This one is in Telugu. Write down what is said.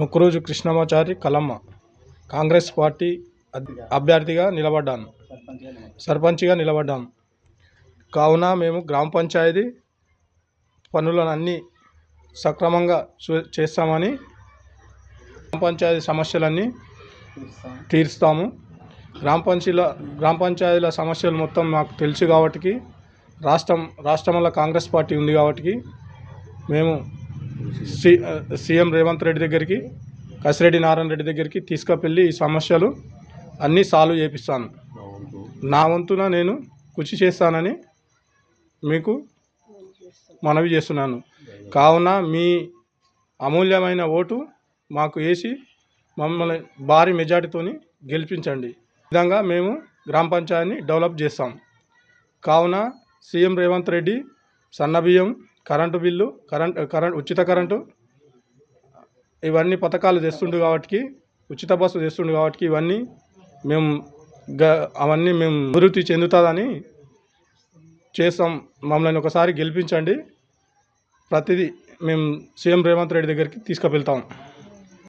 ముక్కురోజు కృష్ణమాచారి కలమ్మ. కాంగ్రెస్ పార్టీ అభ్యర్థిగా నిలబడ్డాను. సర్పంచ్గా నిలబడ్డాను. కావున మేము గ్రామ పంచాయతీ పనులను అన్నీ సక్రమంగా చేస్తామని గ్రామ పంచాయతీ సమస్యలన్నీ తీరుస్తాము. గ్రామ పంచాయతీల గ్రామ పంచాయతీల సమస్యలు మొత్తం మాకు తెలుసు కాబట్టి రాష్ట్రం రాష్ట్రంలో కాంగ్రెస్ పార్టీ ఉంది కాబట్టి మేము సీఎం రేవంత్ రెడ్డి దగ్గరికి కసిరెడ్డి నారాయణ రెడ్డి దగ్గరికి తీసుకువెళ్ళి ఈ సమస్యలు అన్నీ సాల్వ్ చేపిస్తాను. నా వంతున నేను కృషి చేస్తానని మీకు మనవి చేస్తున్నాను. కావున మీ అమూల్యమైన ఓటు మాకు వేసి మమ్మల్ని భారీ మెజార్టీతోని గెలిపించండి. విధంగా మేము గ్రామ పంచాయతీని డెవలప్ చేస్తాం. కావున సీఎం రేవంత్ రెడ్డి సన్నబియ్యం కరెంటు బిల్లు కరెంట్ కరెంట్ ఉచిత కరెంటు ఇవన్నీ పథకాలు తెస్తుండు కాబట్టి ఉచిత బస్సు తెస్తుండు కాబట్టి ఇవన్నీ మేము గ అవన్నీ మేము అభివృద్ధి చెందుతుందని చేస్తాం. మమ్మల్ని ఒకసారి గెలిపించండి. ప్రతిదీ మేము సీఎం రేవంత్ రెడ్డి దగ్గరికి తీసుకువెళ్తాం.